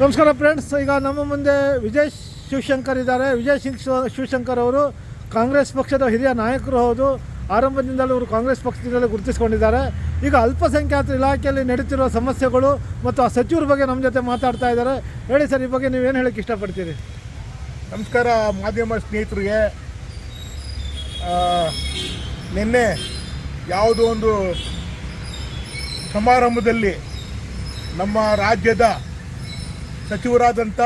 ನಮಸ್ಕಾರ ಫ್ರೆಂಡ್ಸ್ ಈಗ ನಮ್ಮ ಮುಂದೆ ವಿಜಯ್ ಶಿವಶಂಕರ್ ಇದ್ದಾರೆ. ವಿಜಯ್ ಸಿಂಗ್ ಶಿವ- ಶಿವಶಂಕರ್ ಅವರು ಕಾಂಗ್ರೆಸ್ ಪಕ್ಷದ ಹಿರಿಯ ನಾಯಕರು ಹೌದು. ಆರಂಭದಿಂದಲೂ ಇವರು ಕಾಂಗ್ರೆಸ್ ಪಕ್ಷದಿಂದಲೇ ಗುರುತಿಸಿಕೊಂಡಿದ್ದಾರೆ. ಈಗ ಅಲ್ಪಸಂಖ್ಯಾತ ಇಲಾಖೆಯಲ್ಲಿ ನಡೀತಿರುವ ಸಮಸ್ಯೆಗಳು ಮತ್ತು ಆ ಸಚಿವರ ಬಗ್ಗೆ ನಮ್ಮ ಜೊತೆ ಮಾತಾಡ್ತಾ ಇದ್ದಾರೆ. ಹೇಳಿ ಸರ್, ಈ ಬಗ್ಗೆ ನೀವು ಏನು ಹೇಳಕ್ಕೆ ಇಷ್ಟಪಡ್ತೀರಿ? ನಮಸ್ಕಾರ ಮಾಧ್ಯಮ ಸ್ನೇಹಿತರಿಗೆ. ನಿನ್ನೆ ಯಾವುದೋ ಒಂದು ಸಮಾರಂಭದಲ್ಲಿ ನಮ್ಮ ರಾಜ್ಯದ ಸಚಿವರಾದಂಥ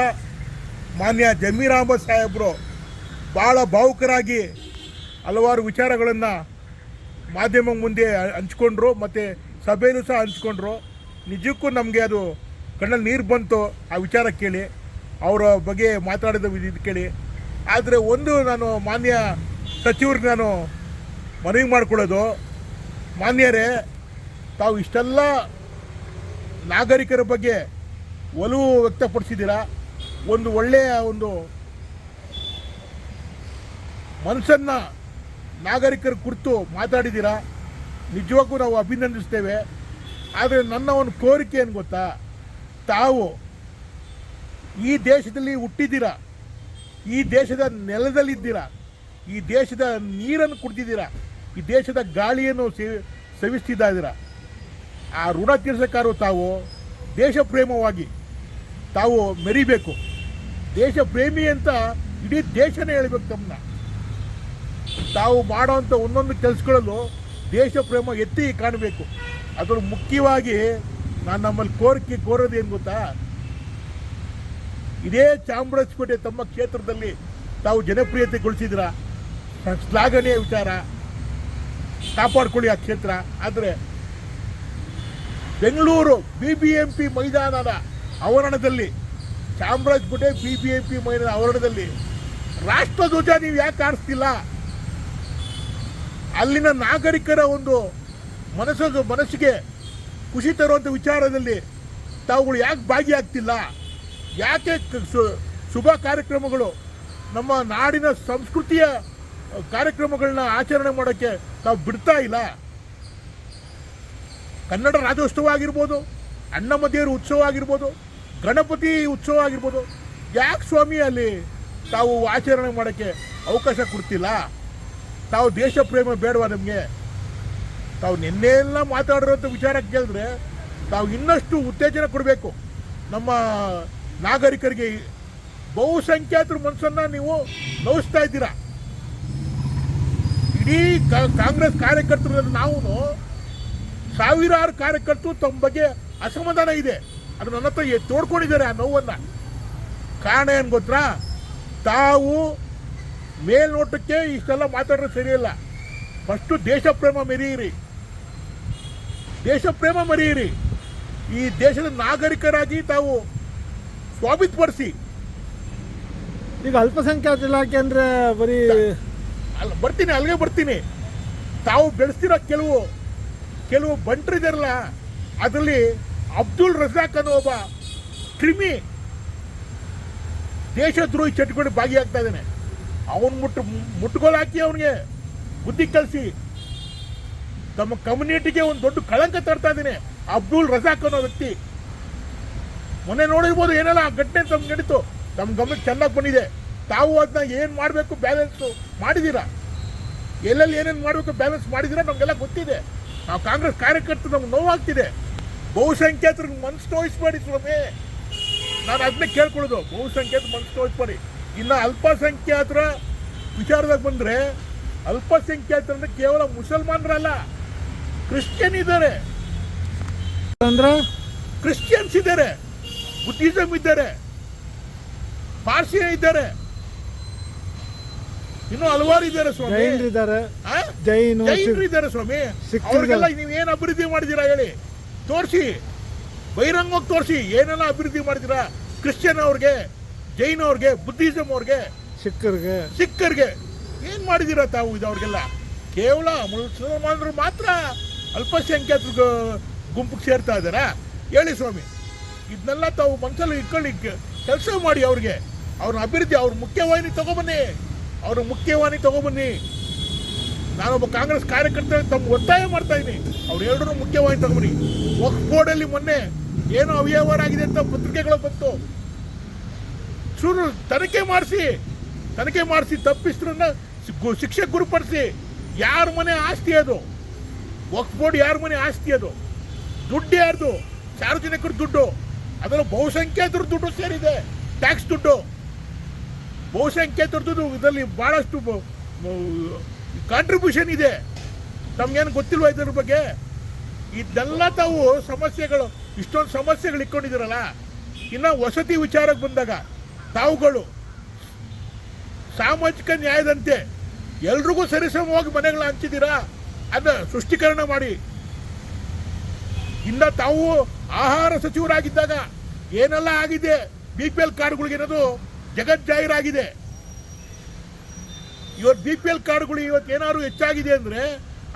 ಮಾನ್ಯ ಜಮೀರ್ ಅಹಮದ್ ಸಾಹೇಬರು ಭಾಳ ಭಾವುಕರಾಗಿ ಹಲವಾರು ವಿಚಾರಗಳನ್ನು ಮಾಧ್ಯಮ ಮುಂದೆ ಹಂಚ್ಕೊಂಡ್ರು ಮತ್ತು ಸಭೆಯಲ್ಲೂ ಸಹ ಹಂಚ್ಕೊಂಡ್ರು. ನಿಜಕ್ಕೂ ನಮಗೆ ಅದು ಕಣ್ಣಲ್ಲಿ ನೀರು ಬಂತು ಆ ವಿಚಾರ ಕೇಳಿ, ಅವರ ಬಗ್ಗೆ ಮಾತಾಡಿದ ಇದು ಕೇಳಿ. ಆದರೆ ಒಂದು ನಾನು ಮಾನ್ಯ ಸಚಿವ್ರಿಗೆ ನಾನು ಮನವಿ ಮಾಡಿಕೊಳ್ಳೋದು, ಮಾನ್ಯರೇ, ತಾವು ಇಷ್ಟೆಲ್ಲ ನಾಗರಿಕರ ಬಗ್ಗೆ ಒಲವು ವ್ಯಕ್ತಪಡಿಸಿದ್ದೀರಾ? ಒಂದು ಒಳ್ಳೆಯ ಒಂದು ಮನಸ್ಸನ್ನು ನಾಗರಿಕರ ಕುರಿತು ಮಾತಾಡಿದ್ದೀರಾ? ನಿಜವಾಗೂ ನಾವು ಅಭಿನಂದಿಸ್ತೇವೆ. ಆದರೆ ನನ್ನ ಒಂದು ಕೋರಿಕೆ ಏನು ಗೊತ್ತಾ? ತಾವು ಈ ದೇಶದಲ್ಲಿ ಹುಟ್ಟಿದ್ದೀರಾ? ಈ ದೇಶದ ನೆಲದಲ್ಲಿದ್ದೀರಾ? ಈ ದೇಶದ ನೀರನ್ನು ಕುಡ್ದಿದ್ದೀರ? ಈ ದೇಶದ ಗಾಳಿಯನ್ನು ಸೇವಿ ಆ ಋಣ ತೀರ್ಸಕ್ಕಾರು ತಾವು ದೇಶ ಪ್ರೇಮವಾಗಿ ತಾವು ಮೆರಿಬೇಕು. ದೇಶ ಪ್ರೇಮಿ ಅಂತ ಇಡೀ ದೇಶನೇ ಹೇಳಬೇಕು ತಮ್ಮನ್ನ ತಾವು ಮಾಡೋವಂಥ ಒಂದೊಂದು ಕೆಲಸಗಳಲ್ಲೂ ದೇಶ ಪ್ರೇಮ ಎತ್ತಿ ಕಾಣಬೇಕು. ಅದರ ಮುಖ್ಯವಾಗಿ ನಾನು ನಮ್ಮಲ್ಲಿ ಕೋರಿಕೆ ಕೋರೋದು ಏನು ಗೊತ್ತಾ? ಇದೇ ಚಾಮರಾಜಪೇಟೆ ತಮ್ಮ ಕ್ಷೇತ್ರದಲ್ಲಿ ತಾವು ಜನಪ್ರಿಯತೆ ಗೊಳಿಸಿದ್ರ ಶ್ಲಾಘನೀಯ ವಿಚಾರ. ಕಾಪಾಡ್ಕೊಳ್ಳಿ ಆ ಕ್ಷೇತ್ರ. ಆದರೆ ಬೆಂಗಳೂರು ಬಿ ಬಿ ಎಂ ಮೈದಾನದ ಆವರಣದಲ್ಲಿ Chamarajpet B B A P ಮೈನ ಆವರಣದಲ್ಲಿ ರಾಷ್ಟ್ರಧ್ವಜ ನೀವು ಯಾಕೆ ಆರಿಸ್ತಿಲ್ಲ ಅಲ್ಲಿನ ನಾಗರಿಕರ ಒಂದು ಮನಸ್ಸು, ಮನಸ್ಸಿಗೆ ಖುಷಿ ತರುವಂಥ ವಿಚಾರದಲ್ಲಿ ತಾವುಗಳು ಯಾಕೆ ಭಾಗಿಯಾಗ್ತಿಲ್ಲ? ಯಾಕೆ ಶುಭ ಕಾರ್ಯಕ್ರಮಗಳು ನಮ್ಮ ನಾಡಿನ ಸಂಸ್ಕೃತಿಯ ಕಾರ್ಯಕ್ರಮಗಳನ್ನ ಆಚರಣೆ ಮಾಡೋಕ್ಕೆ ನಾವು ಬಿಡ್ತಾ ಇಲ್ಲ? ಕನ್ನಡ ರಾಜ್ಯೋತ್ಸವ ಆಗಿರ್ಬೋದು ಅಣ್ಣ ಮಧ್ಯರು ಉತ್ಸವ ಆಗಿರ್ಬೋದು ಗಣಪತಿ ಉತ್ಸವ ಆಗಿರ್ಬೋದು. ಯಾಕೆ ಸ್ವಾಮಿ ಅಲ್ಲಿ ತಾವು ಆಚರಣೆ ಮಾಡೋಕ್ಕೆ ಅವಕಾಶ ಕೊಡ್ತಿಲ್ಲ? ತಾವು ದೇಶ ಪ್ರೇಮ ಬೇಡವಾ ನಮಗೆ? ತಾವು ನಿನ್ನೆ ಎಲ್ಲ ಮಾತಾಡಿರೋಂಥ ವಿಚಾರ ಕೇಳಿದ್ರೆ ತಾವು ಇನ್ನಷ್ಟು ಉತ್ತೇಜನ ಕೊಡಬೇಕು. ನಮ್ಮ ನಾಗರಿಕರಿಗೆ ಬಹುಸಂಖ್ಯಾತರ ಮನಸ್ಸನ್ನು ನೀವು ನೋಯಿಸ್ತಾ ಇದ್ದೀರಾ? ಇಡೀ ಕಾಂಗ್ರೆಸ್ ಕಾರ್ಯಕರ್ತರಲ್ಲಿ ನಾವು. ಸಾವಿರಾರು ಕಾರ್ಯಕರ್ತರು ತಮ್ಮ ಬಗ್ಗೆ ಅಸಮಾಧಾನ ಇದೆ. ಅದು ನನ್ನ ಹತ್ರ ತೋಡ್ಕೊಂಡಿದ್ದಾರೆ ಆ ನೋವನ್ನು. ಕಾರಣ ಏನು ಗೊತ್ತಾ? ತಾವು ಮೇಲ್ನೋಟಕ್ಕೆ ಇಷ್ಟೆಲ್ಲ ಮಾತಾಡೋದು ಸರಿಯಿಲ್ಲ. ಫಸ್ಟು ದೇಶ ಪ್ರೇಮ ಮೆರೆಯಿರಿ. ದೇಶ ಪ್ರೇಮ ಮರೆಯಿರಿ. ಈ ದೇಶದ ನಾಗರಿಕರಾಗಿ ತಾವು ಸ್ವಾಭಿತ್ಪಡಿಸಿ. ಈಗ ಅಲ್ಪಸಂಖ್ಯಾತ ಇಲಾಖೆ ಅಂದರೆ ಬರೀ ಅಲ್ಲ ಬರ್ತೀನಿ ಅಲ್ಲಿಗೆ ಬರ್ತೀನಿ. ತಾವು ಬೆಳೆಸ್ತಿರೋ ಕೆಲವು ಕೆಲವು ಬಂಟರಿದಾರಲ್ಲ ಅದರಲ್ಲಿ ಅಬ್ದುಲ್ ರಜಾಕ್ ಅನ್ನೋ ಒಬ್ಬ ಕ್ರಿಮಿ ದೇಶದ್ರೋಹಿ ಚಟುವಟಿಕೆ ಭಾಗಿಯಾಗ್ತಾ ಇದ್ದಾನೆ. ಅವನು ಮುಟ್ಟು ಮುಟ್ಟುಗೋಲು ಹಾಕಿ ಅವನಿಗೆ ಬುದ್ಧಿ ಕಲಿಸಿ. ತಮ್ಮ ಕಮ್ಯುನಿಟಿಗೆ ಒಂದು ದೊಡ್ಡ ಕಳಂಕ ತರ್ತಾ ಇದ್ದೀನಿ ಅಬ್ದುಲ್ ರಜಾಕ್ ಅನ್ನೋ ವ್ಯಕ್ತಿ. ಮೊನ್ನೆ ನೋಡಿರ್ಬೋದು ಏನಲ್ಲ ಆ ಘಟನೆ ತಮ್ಗೆ ನಡೀತು. ತಮ್ಮ ಗಮನಕ್ಕೆ ಚೆನ್ನಾಗಿ ಬಂದಿದೆ. ತಾವು ಅದನ್ನ ಏನು ಮಾಡಬೇಕು ಬ್ಯಾಲೆನ್ಸ್ ಮಾಡಿದ್ದೀರಾ? ಎಲ್ಲೆಲ್ಲಿ ಏನೇನು ಮಾಡಬೇಕು ಬ್ಯಾಲೆನ್ಸ್ ಮಾಡಿದ್ದೀರಾ ನಮಗೆಲ್ಲ ಗೊತ್ತಿದೆ. ನಾವು ಕಾಂಗ್ರೆಸ್ ಕಾರ್ಯಕರ್ತರು ನಮ್ಗೆ ನೋವಾಗ್ತಿದೆ. ಬಹುಸಂಖ್ಯಾತರಿಗೆ ಮನಸ್ಸು ತೋರಿಸ್ಬೇಡಿ ಸ್ವಾಮಿ ನಾನು ಅದನ್ನೇ ಕೇಳ್ಕೊಳ್ಳೋದು. ಬಹುಸಂಖ್ಯಾತ ಮನಸ್ಸು ತೋರಿಸ್ಬೇಡಿ ಇನ್ನು ಅಲ್ಪಸಂಖ್ಯಾತರ ವಿಚಾರದಾಗ ಬಂದರೆ ಅಲ್ಪಸಂಖ್ಯಾತರಂದ್ರೆ ಕೇವಲ ಮುಸಲ್ಮಾನರಲ್ಲ ಕ್ರಿಶ್ಚಿಯನ್ ಇದ್ದಾರೆ ಅಂದ್ರೆ? ಕ್ರಿಶ್ಚಿಯನ್ಸ್ ಇದ್ದಾರೆ. ಬುದ್ಧಿಸಮ್ ಇದ್ದಾರೆ. ಪಾರ್ಸಿ ಇದ್ದಾರೆ. ಇನ್ನು ಹಲವಾರು ಇದ್ದಾರೆ ಸ್ವಾಮಿ. ಇದ್ದಾರೆ ಜೈನರು ಇದ್ದಾರೆ ಸ್ವಾಮಿ. ಸಿಖ್ಖರು ನೀವು ಏನು ಅಭಿವೃದ್ಧಿ ಮಾಡಿದ್ದೀರಾ ಹೇಳಿ? ತೋರಿಸಿ ಬಹಿರಂಗವಾಗಿ ತೋರಿಸಿ ಏನೆಲ್ಲ ಅಭಿವೃದ್ಧಿ ಮಾಡಿದ್ದೀರಾ? ಕ್ರಿಶ್ಚಿಯನ್ ಅವ್ರಿಗೆ ಜೈನ್ ಅವ್ರಿಗೆ ಬುದ್ಧಿಸಮ್ ಅವ್ರಿಗೆ ಸಿಖ್ಖರಿಗೆ. ಸಿಖ್ಖರಿಗೆ ಏನು ಮಾಡಿದ್ದೀರಾ ತಾವು ಇದು ಅವ್ರಿಗೆಲ್ಲ? ಕೇವಲ ಮುಸಲ್ಮಾನರು ಮಾತ್ರ ಅಲ್ಪಸಂಖ್ಯಾತ ಗುಂಪಿಗೆ ಸೇರ್ತಾ ಇದ್ದಾರಾ? ಹೇಳಿ ಸ್ವಾಮಿ. ಇದನ್ನೆಲ್ಲ ತಾವು ಮನಸ್ಸಲ್ಲಿ ಇಟ್ಕೊಳ್ಳಿ ಕೆಲಸ ಮಾಡಿ ಅವ್ರಿಗೆ. ಅವ್ರ ಅಭಿವೃದ್ಧಿ ಅವ್ರ ಮುಖ್ಯವಾಹಿನಿ ತಗೊಬನ್ನಿ. ಅವ್ರ ಮುಖ್ಯವಾಹಿನಿ ತಗೊಬನ್ನಿ. ನಾನೊಬ್ಬ ಕಾಂಗ್ರೆಸ್ ಕಾರ್ಯಕರ್ತ ತಮ್ಮ ಒತ್ತಾಯ ಮಾಡ್ತಾ ಇದ್ದೀನಿ. ಅವ್ರು ಎರಡೂ ಮುಖ್ಯವಾಗಿ ತಗೊಂಬನಿ ವಕ್ಫ್ ಬೋರ್ಡಲ್ಲಿ ಮೊನ್ನೆ ಏನು ಅವ್ಯವಹಾರ ಆಗಿದೆ ಅಂತ ಪತ್ರಿಕೆಗಳು ಬಂತು. ಶುರು ತನಿಖೆ ಮಾಡಿಸಿ ತನಿಖೆ ಮಾಡಿಸಿ ತಪ್ಪಿಸ್ತ್ರನ್ನ ಗು- ಶಿಕ್ಷೆ ಗುರುಪಡಿಸಿ. ಯಾರ ಮನೆ ಆಸ್ತಿ ಅದು? ವಕ್ಫ್ ಬೋರ್ಡ್ ಯಾರ ಮನೆ ಆಸ್ತಿ ಅದು? ದುಡ್ಡು ಯಾರ್ದು? ಸಾರ್ವಜನಿಕರ ದುಡ್ಡು. ಅದರ ಬಹುಸಂಖ್ಯಾತರ ದುಡ್ಡು ಸೇರಿದೆ. ಟ್ಯಾಕ್ಸ್ ದುಡ್ಡು. ಬಹುಸಂಖ್ಯಾತರದ್ದು ಇದರಲ್ಲಿ ಭಾಳಷ್ಟು ಕಾಂಟ್ರಿಬ್ಯೂಷನ್ ಇದೆ. ತಮ್ಗೇನು ಗೊತ್ತಿಲ್ವ ಇದ್ರ ಬಗ್ಗೆ? ಇದೆಲ್ಲ ತಾವು ಸಮಸ್ಯೆಗಳು, ಇಷ್ಟೊಂದು ಸಮಸ್ಯೆಗಳು ಇಟ್ಕೊಂಡಿದ್ದೀರಲ್ಲ? ಇನ್ನು ವಸತಿ ವಿಚಾರಕ್ಕೆ ಬಂದಾಗ ತಾವುಗಳು ಸಾಮಾಜಿಕ ನ್ಯಾಯದಂತೆ ಎಲ್ರಿಗೂ ಸರಿಸಮವಾಗಿ ಮನೆಗಳು ಹಂಚಿದ್ದೀರಾ? ಅದನ್ನ ಸೃಷ್ಟೀಕರಣ ಮಾಡಿ. ಇನ್ನು ತಾವು ಆಹಾರ ಸಚಿವರಾಗಿದ್ದಾಗ ಏನೆಲ್ಲ ಆಗಿದೆ? ಬಿ ಪಿ ಎಲ್ ಕಾರ್ಡ್ಗಳಿಗೆ ಏನದು ಜಗಜ್ಜಾಹೀರಾಗಿದೆ ಇವತ್ತು ಬಿ ಪಿ ಎಲ್ ಕಾರ್ಡ್ಗಳು ಇವತ್ತು ಏನಾದ್ರು ಹೆಚ್ಚಾಗಿದೆ ಅಂದ್ರೆ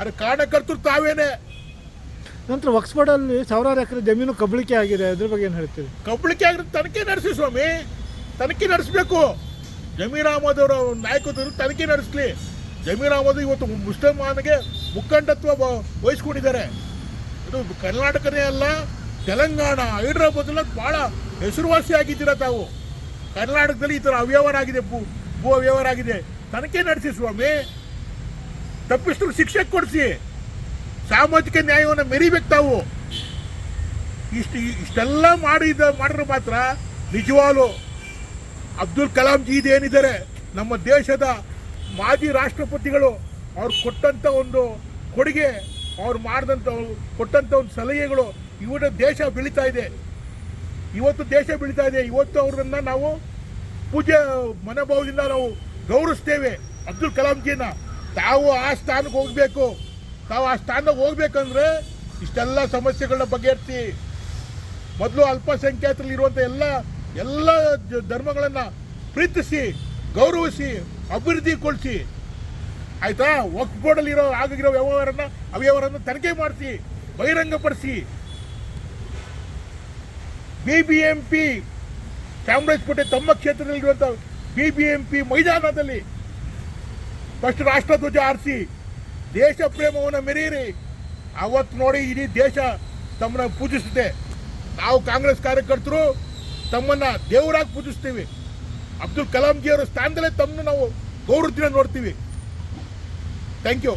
ಅದು ಕಾರಣಕರ್ತರು ತಾವೇನೆ. ನಂತರ ವಕ್ಸ್ಬೋರ್ಡಲ್ಲಿ ಸಾವಿರಾರು ಎಕರೆ ಜಮೀನು ಕಬಳಿಕೆ ಆಗಿದೆ. ಅದ್ರ ಬಗ್ಗೆ ಏನು ಹೇಳ್ತೀರಿ? ಕಬಳಿಕೆ ಆಗಿರೋ ತನಿಖೆ ನಡೆಸಿ ಸ್ವಾಮಿ. ತನಿಖೆ ನಡೆಸಬೇಕು. ಜಮೀರ್ ಅಹಮದ್ ಅವರ ನಾಯಕತ್ವದಲ್ಲಿ ತನಿಖೆ ನಡೆಸಲಿ. ಜಮೀರ್ ಅಹಮದ್ ಇವತ್ತು ಮುಸ್ಲಿಮಾನ್ಗೆ ಮುಖಂಡತ್ವ ವಹಿಸ್ಕೊಂಡಿದ್ದಾರೆ. ಇದು ಕರ್ನಾಟಕನೇ ಅಲ್ಲ ತೆಲಂಗಾಣ ಹೈದ್ರಾಬಾದ್ ಭಾಳ ಹೆಸರುವಾಸಿ ಆಗಿದ್ದೀರ ತಾವು. ಕರ್ನಾಟಕದಲ್ಲಿ ಈ ಥರ ಅವ್ಯವಹಾರ ಆಗಿದೆ ಭೂ ಭೂ ಅವ್ಯವಹಾರ ಆಗಿದೆ. ತನಿಖೆ ನಡೆಸಿ ಸ್ವಾಮಿ. ತಪ್ಪಿಸ್ತರು ಶಿಕ್ಷೆ ಕೊಡಿಸಿ. ಸಾಮಾಜಿಕ ನ್ಯಾಯವನ್ನು ಮೆರಿಬೇಕು ತಾವು. ಇಷ್ಟು ಇಷ್ಟೆಲ್ಲ ಮಾಡಿದ ಮಾಡಿದ್ರೆ ಮಾತ್ರ ನಿಜವಾಲು ಅಬ್ದುಲ್ ಕಲಾಂ ಜಿ ಏನಿದ್ದಾರೆ ನಮ್ಮ ದೇಶದ ಮಾಜಿ ರಾಷ್ಟ್ರಪತಿಗಳು ಅವ್ರು ಕೊಟ್ಟಂಥ ಒಂದು ಕೊಡುಗೆ, ಅವ್ರು ಮಾಡಿದಂಥ ಕೊಟ್ಟಂಥ ಒಂದು ಸಲಹೆಗಳು ಇವರ ದೇಶ ಬೆಳೀತಾ ಇದೆ. ಇವತ್ತು ದೇಶ ಬೆಳೀತಾ ಇದೆ. ಇವತ್ತು ಅವ್ರನ್ನ ನಾವು ಪೂಜೆ ಮನೋಭಾವದಿಂದ ನಾವು ಗೌರವಿಸ್ತೇವೆ. ಅಬ್ದುಲ್ ಕಲಾಂಜಿನ ತಾವು ಆ ಸ್ಥಾನಕ್ಕೆ ಹೋಗಬೇಕು. ತಾವು ಆ ಸ್ಥಾನಕ್ಕೆ ಹೋಗ್ಬೇಕಂದ್ರೆ ಇಷ್ಟೆಲ್ಲ ಸಮಸ್ಯೆಗಳನ್ನ ಬಗೆಹರಿಸಿ ಮೊದಲು ಅಲ್ಪಸಂಖ್ಯಾತರಲ್ಲಿ ಇರುವಂಥ ಎಲ್ಲ ಎಲ್ಲ ಧರ್ಮಗಳನ್ನು ಪ್ರೀತಿಸಿ, ಗೌರವಿಸಿ ಅಭಿವೃದ್ಧಿಗೊಳಿಸಿ ಆಯ್ತಾ? ಇರೋ ಆಗಿರೋ ವ್ಯವಹಾರನ, ಅವ್ಯವಹಾರನ ತನಿಖೆ ಮಾಡಿಸಿ, ಬಹಿರಂಗಪಡಿಸಿ. B B M P Chamarajpet ತಮ್ಮ ಕ್ಷೇತ್ರದಲ್ಲಿರುವಂಥ ಬಿ ಬಿ ಎಂ ಪಿ ಮೈದಾನದಲ್ಲಿ ಫಸ್ಟ್ ರಾಷ್ಟ್ರಧ್ವಜ ಆರಿಸಿ ದೇಶ ಪ್ರೇಮವನ್ನು ಮೆರೆಯಿರಿ. ಅವತ್ತು ನೋಡಿ ಇಡೀ ದೇಶ ತಮ್ಮನ್ನ ಪೂಜಿಸುತ್ತೆ. ನಾವು ಕಾಂಗ್ರೆಸ್ ಕಾರ್ಯಕರ್ತರು ತಮ್ಮನ್ನ ದೇವರಾಗಿ ಪೂಜಿಸ್ತೀವಿ. ಅಬ್ದುಲ್ ಕಲಾಂಜಿಯವರ ಸ್ಥಾನದಲ್ಲೇ ತಮ್ಮನ್ನು ನಾವು ಗೌರವದಿಂದ ನೋಡ್ತೀವಿ. Thank you